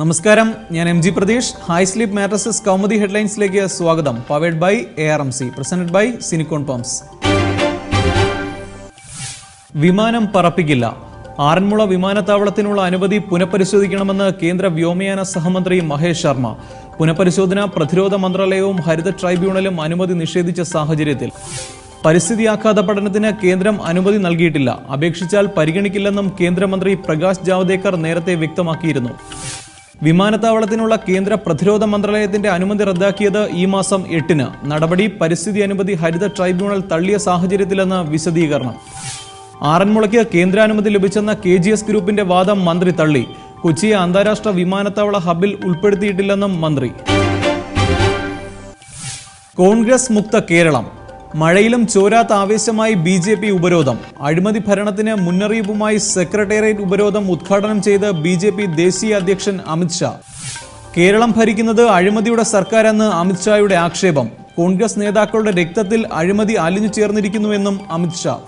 നമസ്കാരം. ഞാൻ M G Pratheesh. High sleep mattresses Kaumudi ഹെഡ്ലൈൻസിലേക്ക് സ്വാഗതം. Powered by A R M C presented by Cinicon pumps വിമാനം പറപ്പിക്കില്ല. ആറന്മുള വിമാനത്താവളത്തിനുള്ള അനുമതി പുനഃപരിശോധിക്കണമെന്ന് കേന്ദ്ര വ്യോമയാന സഹമന്ത്രി മഹേഷ് ശർമ്മ. പുനഃപരിശോധന പ്രതിരോധ മന്ത്രാലയവും ഹരിത ട്രൈബ്യൂണലും അനുമതി നിഷേധിച്ച സാഹചര്യത്തിൽ. പരിസ്ഥിതി ആഘാത പഠനത്തിന് കേന്ദ്രം അനുമതി നൽകിയിട്ടില്ല. അപേക്ഷിച്ചാൽ പരിഗണിക്കില്ലെന്നും കേന്ദ്രമന്ത്രി പ്രകാശ് ജാവ്ദേക്കർ നേരത്തെ വ്യക്തമാക്കിയിരുന്നു. വിമാനത്താവളത്തിനുള്ള കേന്ദ്ര പ്രതിരോധ മന്ത്രാലയത്തിന്റെ അനുമതി റദ്ദാക്കിയത് ഈ മാസം എട്ടിന്. നടപടി പരിസ്ഥിതി അനുമതി ഹരിത ട്രൈബ്യൂണൽ തള്ളിയ സാഹചര്യത്തിലെന്ന് വിശദീകരണം. ആറന്മുളയ്ക്ക് കേന്ദ്രാനുമതി ലഭിച്ചെന്ന കെ ജി എസ് ഗ്രൂപ്പിന്റെ വാദം മന്ത്രി തള്ളി. കൊച്ചിയെ അന്താരാഷ്ട്ര വിമാനത്താവള ഹബിൽ ഉൾപ്പെടുത്തിയിട്ടില്ലെന്നും മന്ത്രി. കോൺഗ്രസ് മുക്ത കേരളം. മഴയിലും ചോരാത്ത ആവേശമായി ബി ജെ പി ഉപരോധം. അഴിമതി ഭരണത്തിന് മുന്നറിയിപ്പുമായി സെക്രട്ടേറിയറ്റ് ഉപരോധം ഉദ്ഘാടനം ചെയ്ത് ബി ജെ പി ദേശീയ അധ്യക്ഷൻ അമിത്ഷാ കേരളം ഭരിക്കുന്നത് അഴിമതിയുടെ സർക്കാരെന്ന് അമിത്ഷായുടെ ആക്ഷേപം. കോൺഗ്രസ് നേതാക്കളുടെ രക്തത്തിൽ അഴിമതി അലിഞ്ഞു ചേർന്നിരിക്കുന്നുവെന്നും അമിത്ഷാ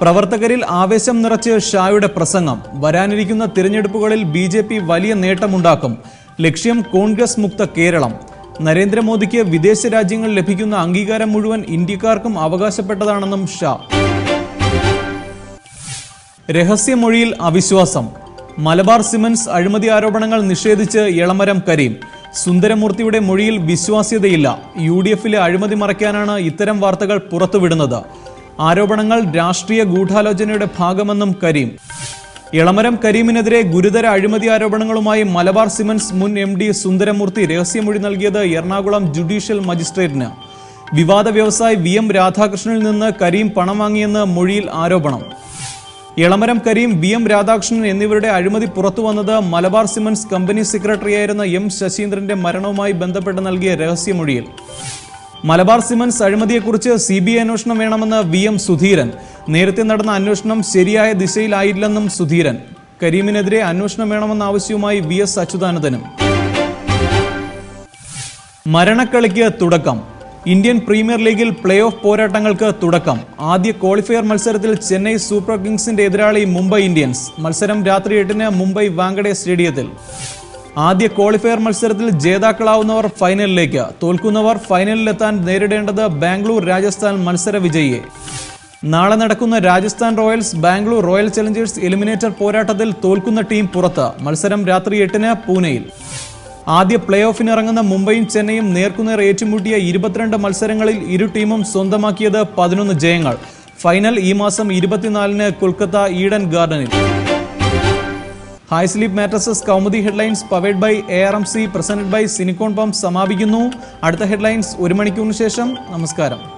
പ്രവർത്തകരിൽ ആവേശം നിറച്ച് ഷായുടെ പ്രസംഗം. വരാനിരിക്കുന്ന തിരഞ്ഞെടുപ്പുകളിൽ ബി വലിയ നേട്ടമുണ്ടാക്കും. ലക്ഷ്യം കോൺഗ്രസ് മുക്ത കേരളം. നരേന്ദ്രമോദിക്ക് വിദേശ രാജ്യങ്ങൾ ലഭിക്കുന്ന അംഗീകാരം മുഴുവൻ ഇന്ത്യക്കാർക്കും അവകാശപ്പെട്ടതാണെന്നും ഷാ. രഹസ്യമൊഴിയിൽ അവിശ്വാസം. മലബാർ സിമന്റ്സ് അഴിമതി ആരോപണങ്ങൾ നിഷേധിച്ച് ഇളമരം കരീം. സുന്ദരമൂർത്തിയുടെ മൊഴിയിൽ വിശ്വാസ്യതയില്ല. യു ഡി എഫിലെ അഴിമതി മറയ്ക്കാനാണ് ഇത്തരം വാർത്തകൾ പുറത്തുവിടുന്നത്. ആരോപണങ്ങൾ രാഷ്ട്രീയ ഗൂഢാലോചനയുടെ ഭാഗമെന്നും കരീം. ഇളമരം കരീമിനെതിരെ ഗുരുതര അഴിമതി ആരോപണങ്ങളുമായി മലബാർ സിമൻസ് മുൻ എം ഡി സുന്ദരമൂർത്തി രഹസ്യമൊഴി നൽകിയത് എറണാകുളം ജുഡീഷ്യൽ മജിസ്ട്രേറ്റിന്. വിവാദ വ്യവസായി വി എം രാധാകൃഷ്ണനിൽ നിന്ന് കരീം പണം വാങ്ങിയെന്ന് മൊഴിയിൽ ആരോപണം. ഇളമരം കരീം വി എം രാധാകൃഷ്ണൻ എന്നിവരുടെ അഴിമതി പുറത്തു വന്നത് മലബാർ സിമൻസ് കമ്പനി സെക്രട്ടറിയായിരുന്ന എം ശശീന്ദ്രന്റെ മരണവുമായി ബന്ധപ്പെട്ട് നൽകിയ രഹസ്യമൊഴിയിൽ. മലബാർ സിമൻസ് അഴിമതിയെക്കുറിച്ച് സി ബി ഐ അന്വേഷണം വേണമെന്ന് വി എം സുധീരൻ. നേരത്തെ നടന്ന അന്വേഷണം ശരിയായ ദിശയിലായില്ലെന്നും സുധീരൻ. കരീമിനെതിരെ അന്വേഷണം വേണമെന്ന ആവശ്യവുമായി വി എസ് അച്യുതാനന്ദനും. മരണക്കളിക്ക് തുടക്കം. ഇന്ത്യൻ പ്രീമിയർ ലീഗിൽ പ്ലേ ഓഫ് പോരാട്ടങ്ങൾക്ക് തുടക്കം. ആദ്യ ക്വാളിഫയർ മത്സരത്തിൽ ചെന്നൈ സൂപ്പർ കിങ്സിന്റെ എതിരാളി മുംബൈ ഇന്ത്യൻസ്. മത്സരം രാത്രി എട്ടിന് മുംബൈ വാങ്കഡേ സ്റ്റേഡിയത്തിൽ. ആദ്യ ക്വാളിഫയർ മത്സരത്തിൽ ജേതാക്കളാവുന്നവർ ഫൈനലിലേക്ക്. തോൽക്കുന്നവർ ഫൈനലിലെത്താൻ നേരിടേണ്ടത് ബാംഗ്ലൂർ രാജസ്ഥാൻ മത്സര വിജയിയെ. നാളെ നടക്കുന്ന Rajasthan royals Bangalore royal challengers eliminator പോരാട്ടത്തിൽ തോൽക്കുന്ന ടീം പുറത്ത്. മത്സരം രാത്രി എട്ടിന് പൂനെയിൽ. ആദ്യ പ്ലേ ഓഫിന് ഇറങ്ങുന്ന മുംബൈയും ചെന്നൈയും നേർക്കുനേർ ഏറ്റുമുട്ടിയ ഇരുപത്തിരണ്ട് മത്സരങ്ങളിൽ ഇരു ടീമും സ്വന്തമാക്കിയത് പതിനൊന്ന് ജയങ്ങൾ. ഫൈനൽ ഈ മാസം ഇരുപത്തിനാലിന് കൊൽക്കത്ത ഈഡൻ ഗാർഡനിൽ. High sleep mattresses Kaumudi headlines powered by A R M C presented by Cinicon pump സമാപിക്കുന്നു. അടുത്ത ഹെഡ്ലൈൻസ് ഒരു മണിക്കൂറിന് ശേഷം. നമസ്കാരം.